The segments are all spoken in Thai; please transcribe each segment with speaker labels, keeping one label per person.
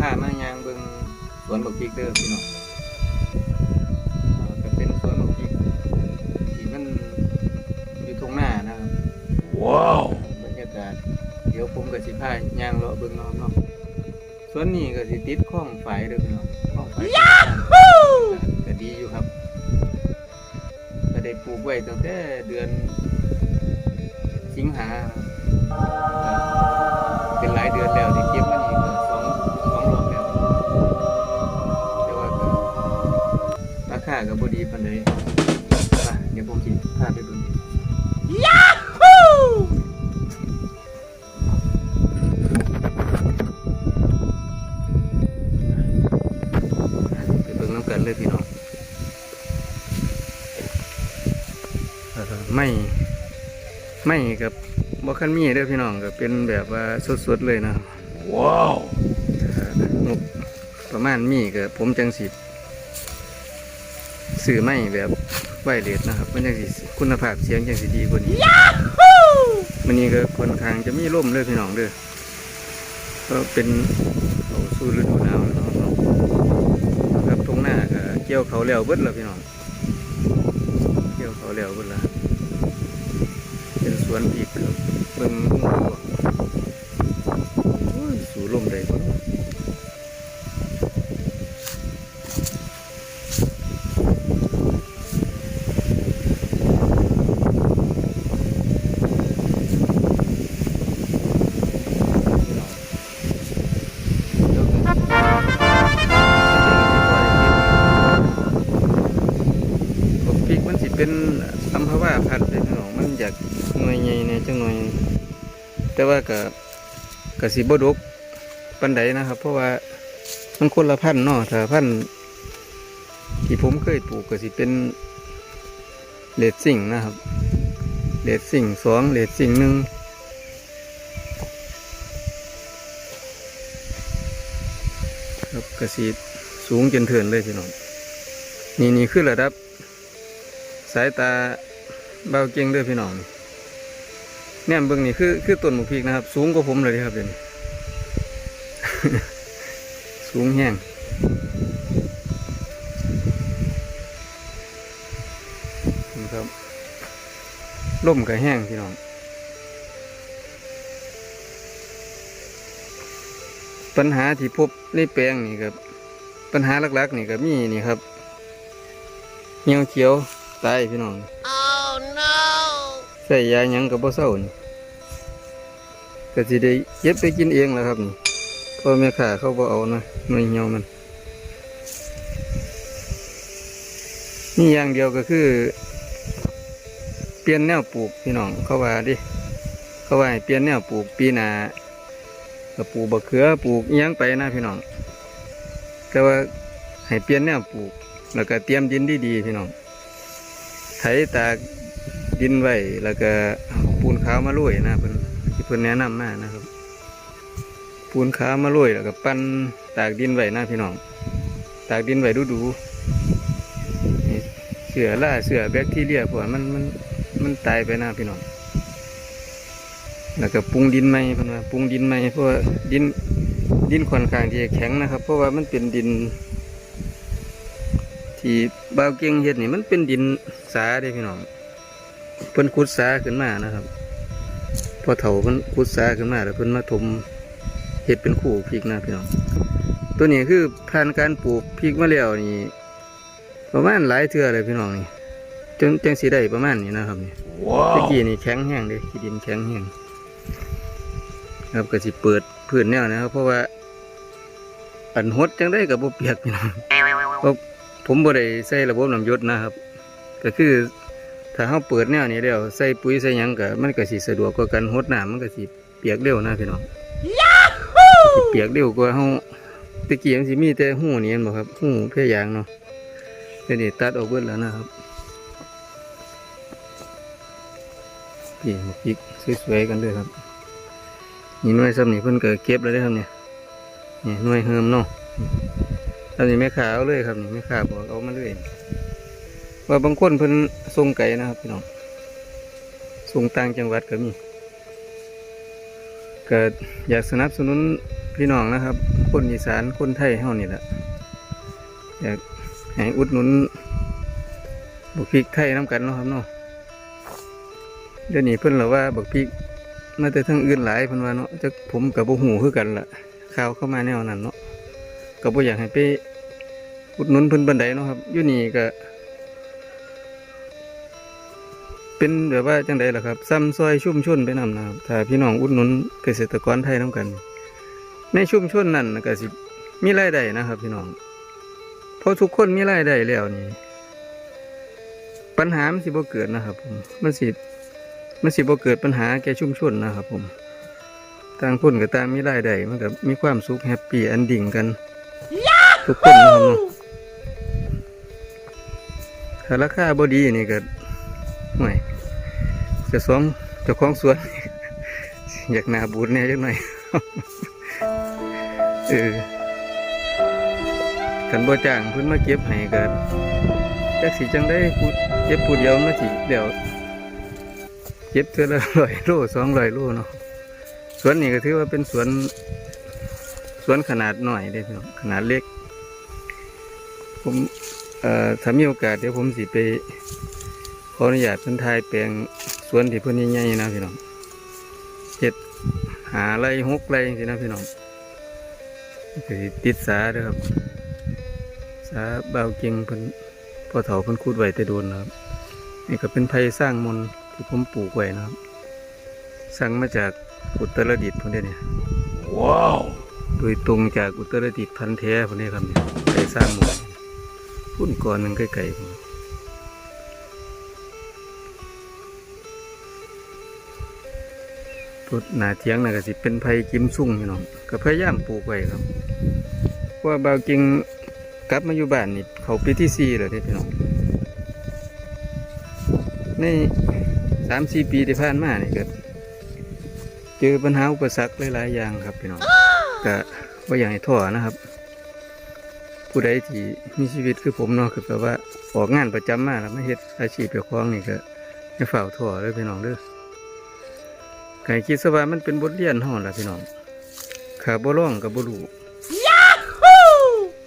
Speaker 1: ผ้ามายางเบิงสวนบักพริกเด้อพี่น้องก็เป็นสวนบักพริกที่มันอยู่ตรงหน้านะครับว้าวบรรยากาศเดี๋ยวผมกับสิผ้ายางเลาะเบิงรอบเนาะสวนนี้ก็สิติดข้องฝายด้วยพี่น้องข้องฝายก็ดีอยู่ครับก็ได้ปลูกไว้ตั้งแต่เดือนสิงหา ราคาก็บ่ดีปานใดไปเดี๋ยวผมสิพาไปดูนี่ไปเบิ่งน้ำกันเลยพี่น้องเอ่อไม่ไม่กับบ่คันมีเด้อพี่น้องก็เป็นแบบว่าสดๆเลยนะว้าวงบประมาณมีก็ผมจังสิ สื่อไม่แบบไวเลสนะครับ มันจังสิคุณภาพเสียงจังสิดีกว่านี้มันนี้ก็ค่อนข้างจะมีร่มเลยพี่น้องเด้อก็เป็นเอาสู่ฤดูหนาวแล้วเนาะครับตรงหน้าก็เกี่ยวเขาแล้วเบิดแล้วพี่น้องเกี่ยวเขาแล้วเบิดแล้วเป็นสวนพริกครับเบิ่งลุงบัว จังหน่อย แต่ว่าก็ก็สิบ่ดกปันใดนะครับ เพราะว่ามันคนละพันธุ์เนาะถ้าพันธุ์ที่ผมเคยปลูกก็สิเป็นเลดสิ่งนะครับเลดสิ่งสองเลดสิ่งหนึ่งครับก็สิสูงจนเถินเลยพี่น้องนี่นี่คือระดับ สายตาเบาเก่งเด้อพี่น้อง เนี่ยเบิ่งนี่คือคือต้นหมูพริกนะครับ สูงกว่าผมเลยครับเดี๋ยวนี้สูงแห้งครับล่มกับแห้งพี่น้องปัญหาที่พบในแปลงนี่ครับ ปัญหาหลักๆนี่ก็มีนี่ครับเหี่ยวเขียวตายพี่น้อง ส่ยาหยังกับบ่เศร้านี่ก็สิได้เย็บไปกินเองแหล้วครับนี่พ่อแม่ค้าเขาบ่เอานะหน่วยเหี่ยวมันนี่อย่างเดียวก็คือ เปลี่ยนแนวปลูกพี่น้องเขาว่าดิเขาว่าให้เปลี่ยนแนวปลูกปีหน้าก็ปลูกบะเขือปลูกอิหยังไปนะพี่น้องแต่ว่าให้เปลี่ยนแนวปลูก แล้วก็เตรียมดินดีๆพี่น้องไถตาก ดินไว้แล้วก็ปูนขาวมาโรยนะเพิ่นที่เพิ่นแนะนำมานะครับ ปูนขาวมาโรยแล้วก็ปั้นตากดินไว้นะพี่น้อง ตากดินไว้ดูดูเสือล่าเสือแบคทีเรียพวกมันมันมันตายไปนะพี่น้องแล้วก็ปรุงดินใหม่เพิ่นว่าปรุงดินใหม่เพราะว่าดินดินค่อนข้างที่จะแข็งนะครับ เพราะว่ามันเป็นดิน ที่บาวเก่งเฮ็ดนี่มันเป็นดินสาเด้พี่น้อง เพิ่นขุดสาขึ้นมานะครับพอเถาเพิ่นขุดสาขึ้นมาแล้วเพิ่นมาถมเห็ดเป็นคู่พริกนะพี่น้องตัวนี้คือผ่านการปลูกพริกมาแล้วนี่ประมาณหลายเทื่อเลยพี่น้องนี่จนจังสีได้ประมาณนี้นะครับนี่ตะกี้นี่แข็งแห้งเลยขี้ดินแข็งแห้งครับก็สิเปิดพื้นแนวนะครับเพราะว่าอันหดจังได้กับบ่เปียกพี่น้องเพราะผมบ่ได้ใส่ระบบน้ำหยศนะครับ ก็คือ ถ้าเราเปิดแนวนี้แล้วใส่ปุ๋ยใส่หยังก็มันก็สิสะดวกกว่ากันหดน้ำมันก็สิเปียกเร็วนะพี่น้องสิเปียกเร็วกว่าเฮาตะกี้มันสิมีแต่หูนี่เห็นบ่ครับหูเพียยางเนาะเดี๋ยวนี้ตัดออกเบิดแล้วนะครับพี่มาพริกสวยๆกันด้วยครับนี่หน่วยซ้ำนี่เพิ่นก็เก็บแล้วเด้อครับเนี่ยนี่หน่วยเฮิมเนาะอันนี้แม่ขาเอาเลยครับนี่แม่ขาบอกเอามาเลย ว่าบางคนเพิ่นส่งไก่นะครับพี่น้องส่งต่างจังหวัดก็มีเก็อยากสนับสนุนพี่น้องนะครับ คนอีสานคนไทยเฮานี่แหละอยากให้อุดหนุนบักพริกไทยน้ำกันเนาะครับเนาะเดี๋ยวนี้เพิ่นเหรอว่าบักพริกมาแต่ทั้งอื่นหลายเพิ่นว่าเนาะจักผมกับบ่ฮู้คือกันละข่าวเข้ามาแนวนั้นเนาะก็บ่อยากให้ไปอุดหนุนเพิ่นปานใดเนาะครับอยู่นี่ก็ เป็นแบบว่าจังไดล่ะครับซ้ำซอยชุมชนไปนำนะครับถ้าพี่น้องอุดหนุนเกษตรกรไทยนํกัน ในชุมชนนั้นก็สิมีรายได้นะครับ พี่น้องเพราะทุกคนมีรายได้แล้วนี่ปัญหามันสิบ่เกิดนะครับผมมันสิมันสิบ่เกิดปัญหาแก่ชุมชนนะครับ ผมต่างคนกับต่างมีรายได้มันก็มีความสุขแฮปปี้อันดิ่งกันทุกคนนะครับเนาะถ้าราคาบ่ดีนี่ก็ห่วย เจะสองเจ้าของสวน อยากหนาบูดแหน่จังหน่อยเออกันบ่จ้างเพิ่นมาเก็บให้ก็จักสิจังได้พูดเก็บผู้เดียวมาสิเดี๋ยวเก็บเทื่อละร้อยโลสองร้อยโลเนาะสวนนี้ก็ถือว่าเป็นสวนสวนขนาดหน่อยเด้พี่น้องขนาดเล็ก ผมเอ่อถ้ามีโอกาสเดี๋ยวผมสิไปขออนุญาตเพิ่นทายแปลง สวนที่เพิ่นใหญ่ๆนะพี่น้องเฮ็ดหาไรหกไรสินะพี่น้องก็สิติดสาเด้อครับ สาเบาวเก่งเพิ่นพอเถาเพิ่นคูดไว้แต่โดนนะครับนี่ก็เป็นไผ่สร้างมนต์ที่ผมปลูกไว้นะครับ สั่งมาจากอุตรดิตถ์พุ่นเด้เนี่ย
Speaker 2: ว้าว
Speaker 1: โดยตรงจากอุตรดิตถ์พันธุ์แท้พุ่นเด้ครับเนี่ยไผ่สร้างมนต์พุ่นก่อนหนึ่งไกลๆ พุ่นพุดหนาเทียงน่ะก็สิเป็นไผ่กิมซุ่งพี่น้องก็พยายามปลูกไว้ครับเพราะว่าบาวจริงกลับมาอยู่บ้านนี่เขาปีที่สี่แล้วเด้พี่น้องในสามสี่ปีที่ผ่านมานี่ก็เจอปัญหาอุปสรรคหลายๆอย่างครับพี่น้องก็ว่าอย่างให้ท้อนะครับ ผู้ใดที่มีชีวิตคือผมเนาะคือแบบว่าออกงานประจำมาแล้วมาเฮ็ดอาชีพเกี่ยวข้องนี่ก็ให้ฝ่าท้อเลยพี่น้องเด้อ ใครคิดซะว่ามันเป็นบทเรียนห่อละพี่น้องขาบ่ร้องกับบ่รู้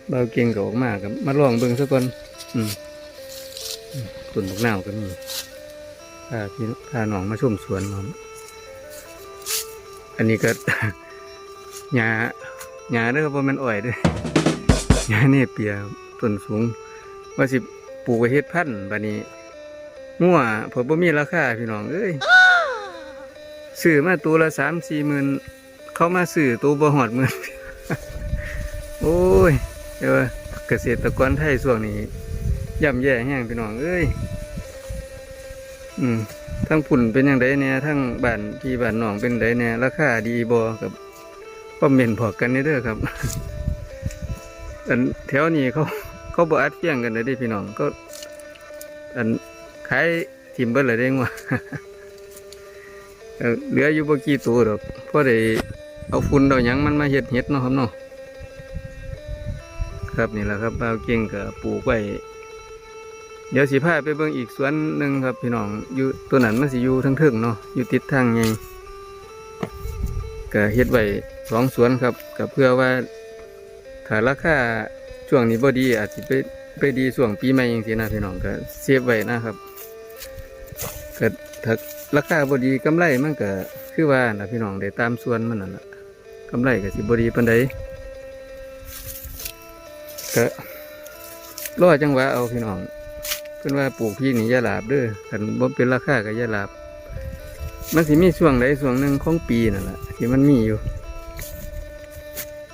Speaker 1: เบาเก่งก็ออกมากับมาลองเบิ่งซะก่อนอืมอืมต้นบักนาวก็มีพาพี่พาน้องมาชมสวนครับอันนี้ก็หญ้าหญ้าเด้อเพราะมันอ่อยเด้วยหญ้าเนี่ยเปียต้นสูง ว่าสิปลูกไว้เฮ็ดพันธุ์บัดนี้งัวเพิ่นบ่มีราคาพี่น้องเอ้ย ซื้อมาตัวละสามสี่หมื่นเขามาซื้อตัวบ่หอดหมื่นโอ้ยเดี๋ยวเกษตรกรไทยช่วงนี้ย่ำแย่แห้งพี่น้องเอ้ยอืมทั้งผุ่นเป็นอย่างไรเนี่ยทั้งบ้านที่บ้านน้องเป็นไดเนี่ยราคาดีบอกับคอมเมนพอกันนี่เด้อครับอันแถวนี้เขาเขาบออัดเฟี้ยงกันเลยดิพี่น้องก็ อันขายทิมเบิ้ลเลยเด้งว่า เออเหลืออยู่บ่กี่ตัวดอกเพราะได้เอาฝุ่นเอาหยังมันมาเฮ็ดเฮ็ดเนาะครับเนาะครับนี่แหละครับบ่าวเก่งกับปลูกไว้เดี๋ยวสิพาไปเบิ่งอีกสวนหนึ่งครับพี่น้องอยู่ตัวนั้นมันสิอยู่ทั้งเทิงเนาะอยู่ติดทางไงก็เฮ็ดไว้สองสวนครับก็เพื่อว่าถ้าราคาช่วงนี้บ่ดีอาจจะไปไปดีช่วงปีใหม่จังซี่นะพี่น้องก็เซฟไว้นะครับ ถ้าราคาบดีกำไรมันก็คือว่านะพี่น้องได้ตามส่วนมันนั่นแหละกำไรก็สิบดีปานใดก็รอจังหวะเอาพี่น้องเพิ่นว่าปลูกพี่นี่ยาหลาบเด้อคันบ่เป็นราคาก็อยาหลาบ มันสิมีช่วงใดช่วงหนึ่งของปีนั่นแหละที่มันมีอยู่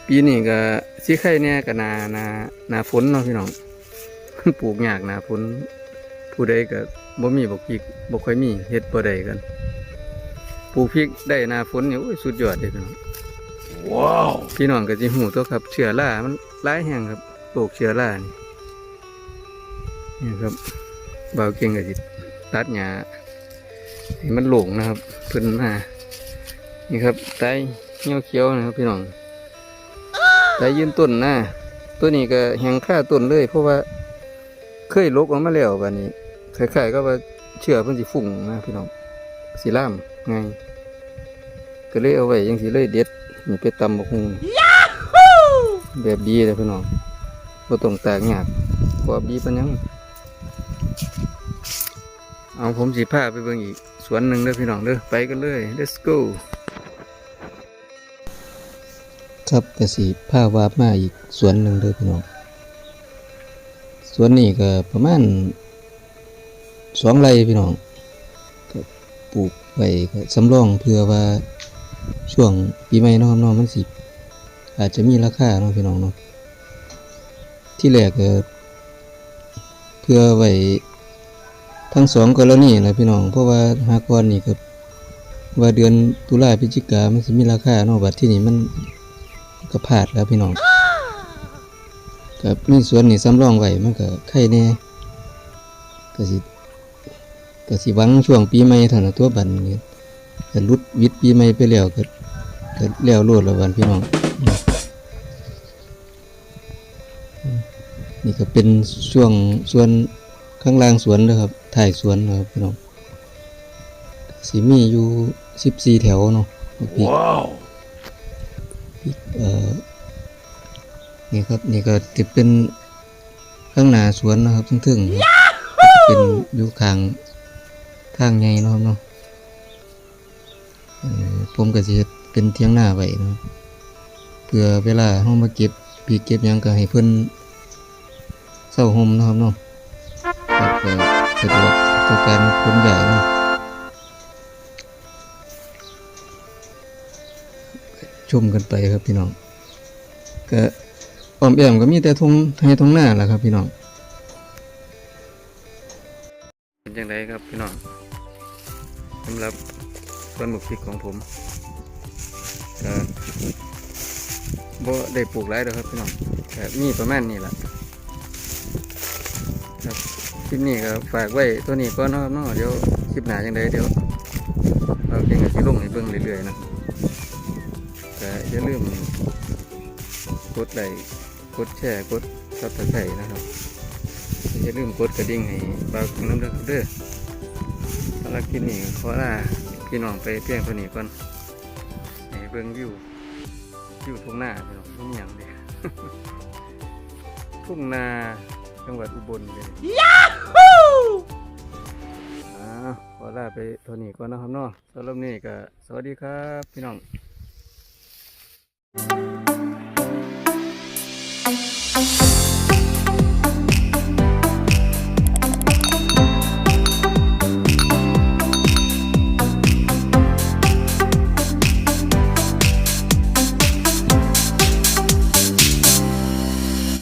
Speaker 1: ปีนี้ก็สิไข่แน่ก็นานานาฝนเนาะพี่น้องปลูกยากนาฝนผู้ใดก็ บ่มีบ่พริกบ่ค่อยมีเฮ็ดบ่ได้กันปลูกพริกได้หนาฝนนี่โอ้ยสุดยอดเลยพี่น้อง
Speaker 2: ว้าว
Speaker 1: พี่น้องก็สิหูตัวครับเชื้อรามันหลายแห่งครับโรคเชื้อรานี่นี่ครับบ่าวเก่งก็สิตัดหญ้าให้มันโหลงนะครับเพิ่นมานี่ครับไตเหี่ยวเขียวๆนะครับพี่น้องไตยืนต้นหน้าตัวนี้ก็แหงค่าต้นเลย เพราะว่าเคยลกออกมาแล้วบัดนี้ คล้ายๆก็ว่าเชื้อเพิ่นสิฝุ่งนะพี่น้องสิล่ามไงก็เลยเอาไว้ยังสิเลยเด็ดนี่ไปตำบักหุงแบบดีเลยพี่น้องบ่ต้องตากยากกว่าดีปานยังเอาผมสิพาไปเบิ่งอีกสสวนหนึ่งเด้อพี่น้องเด้อไปกันเลย let's go ครับกสิผ้าวาบมาอีกสวนหนึ่งเด้อพี่น้องสวนนี้ก็ประมาณ สองไร่พี่น้องก็ปลูกไว้ก็สำรองเพื่อว่าช่วงปีใหม่นาะครับเนาะมันสิอาจจะมีราคาเนาะพี่น้องเนาะที่แรกก็เพื่อไว้ทั้งสองกรณีแหละพี่น้อง เพราะว่าหากรนี่ก็ว่าเดือนตุลาพฤศจิกามันสิมีราคาเนาะบัดที่นี่มันก็พลาดแล้วพี่น้องกับมีสวนนี่สำรองไว้มันก็ไข่แน่ก็สิ ก็สิหวังช่วงปีใหม่เท่านั้นตัวบัดนี้ก็รุดวิทย์ปีใหม่ไปแล้วก็ก็แล้วโลดแล้วบัดพี่น้องอืมอืมนี่ก็เป็นช่วงส่วนข้างล่างสวนนะครับถ่ายสวนนะครับพี่น้องสิมีอยู่สิบสี่แถวเนาะพี่
Speaker 2: Wow.
Speaker 1: เอ่อนี่ครับนี่ก็จะเป็นข้างหน้าสวนนะครับทึ่งๆเป็นอยู่ข้าง ทางใหญ่นะครับเนาะเอ่อผมก็สิเป็นเทียงหน้าไว้นะเพื่อเวลาเฮามาเก็บปีเก็บยังก็ให้เพิ่นเศร้าห่มนะครับเนาะครับก็สะดวกต่อการขนย้ายเนาะชมกันไปครับพี่น้องก็อ้อมแอมก็มีแต่ทงให้ทงหน้าแหละครับพี่น้องเป็นยังไงครับพี่น้องำหรับต้นหมกพริกของผมก็บ่ได้ปลูกหลายดอกครับพี่น้องแต่มีประมาณนี้แหละครับคลิปนี้ก็ฝากไว้ตัวนี้ก่อนเนาะครับเนาะเดี๋ยวคลิปหนาจังไดเดี๋ยวเราเพียงกับที่ลงให้เบิ่งเรื่อยๆนะก็อย่าลืมกดไลค์กดแชร์กดซับสไครต์นะครับอย่าลืมกดกระดิ่งให้บาวกินน้ำเด้อครับเด้อำหรับคลิปนี้ขอลาพี่น้องไปเพียงเท่านี้ก่อนให้เบิ่งวิววิวทุ่งนาพี่น้องทุ่งหยังเด้ทุ่งนาจังหวัดอุบลเลยยาฮูอ่าขอลาไปเท่านี้ก่อนนะครับเนาะสำหรับนี้ก็สวัสดีครับพี่น้อง